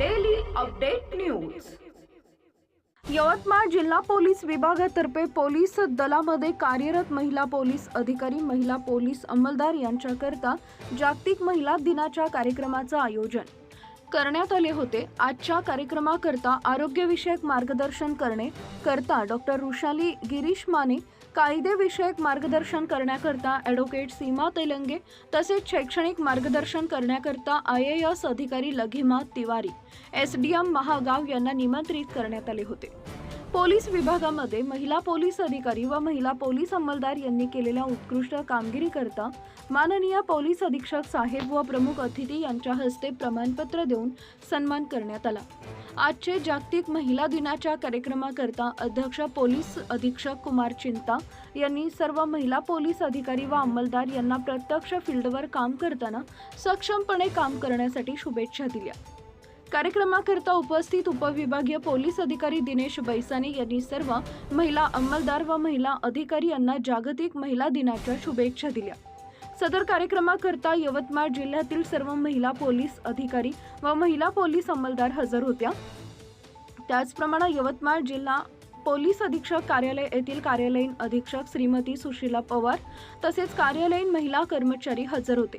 Update news Yavatmal जिल्हा police विभागातर्फे police दलामध्ये कार्यरत महिला पोलीस अधिकारी महिला पोलीस अंमलदार यांच्याकरता जागतिक महिला दिनाच्या कार्यक्रमाचं आयोजन करण्यात आले होते. आजच्या कार्यक्रमाकरता आरोग्यविषयक मार्गदर्शन करणे करता डॉक्टर रुशाली गिरीश माने कायदेविषयक मार्गदर्शन करण्याकरता ॲडव्होकेट सीमा तेलंगे तसेच शैक्षणिक मार्गदर्शन करण्याकरता आय ए एस अधिकारी Laghima Tiwari S D M Mahagaon यांना निमंत्रित करण्यात आले होते. पोलीस विभागामध्ये महिला पोलीस अधिकारी व महिला पोलीस अंमलदार यांनी केलेल्या उत्कृष्ट कामगिरीकरता माननीय पोलीस अधीक्षक साहेब व प्रमुख अतिथी यांच्या हस्ते प्रमाणपत्र देऊन सन्मान करण्यात आला. आजचे जागतिक महिला दिनाच्या कार्यक्रमाकरता अध्यक्ष पोलीस अधीक्षक कुमार चिंता यांनी सर्व महिला पोलीस अधिकारी व अंमलदार यांना प्रत्यक्ष फील्डवर काम करताना सक्षमपणे काम करण्यासाठी शुभेच्छा दिल्या. कार्यक्रमाकरता उपस्थित उपविभागीय पोलीस अधिकारी दिनेश बैसाने यांनी सर्व महिला अंमलदार व महिला अधिकारी यांना जागतिक महिला दिनाच्या शुभेच्छा दिल्या. सदर कार्यक्रमाकरता यवतमाळ जिल्ह्यातील सर्व महिला पोलीस अधिकारी व महिला पोलीस अंमलदार हजर होत्या. त्याचप्रमाणे यवतमाळ जिल्हा पोलीस अधीक्षक कार्यालय येथील कार्यालयीन अधीक्षक श्रीमती सुशीला पवार तसेच कार्यालयीन महिला कर्मचारी हजर होते.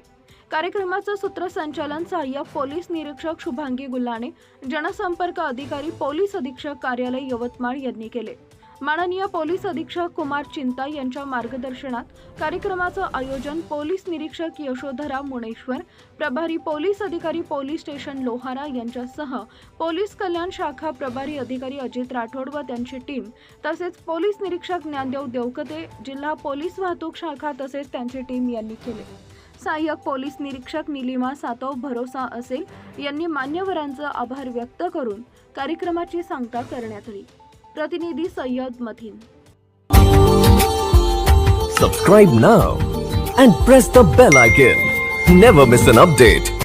कार्यक्रमाचं सूत्रसंचालन सहाय्यक पोलीस निरीक्षक शुभांगी गुल्हाणे जनसंपर्क अधिकारी पोलीस अधीक्षक कार्यालय यवतमाळ यांनी केले. माननीय पोलीस अधीक्षक कुमार चिंता यांच्या मार्गदर्शनात कार्यक्रमाचं आयोजन पोलीस निरीक्षक यशोधरा मुणेश्वर प्रभारी पोलीस अधिकारी पोलीस स्टेशन लोहारा यांच्यासह पोलीस कल्याण शाखा प्रभारी अधिकारी अजित राठोड व त्यांची टीम तसेच पोलीस निरीक्षक ज्ञानदेव देवकते जिल्हा पोलीस वाहतूक शाखा तसेच त्यांची टीम यांनी केले. सहाय्यक पोलीस निरीक्षक निलिमा सातव भरोसा असेल यांनी मान्यवरांचा आभार व्यक्त करून कार्यक्रमाची सांगता करण्यात आली. પ્રતિનિધિ Syed Mathin. Subscribe now and press the bell icon never miss an update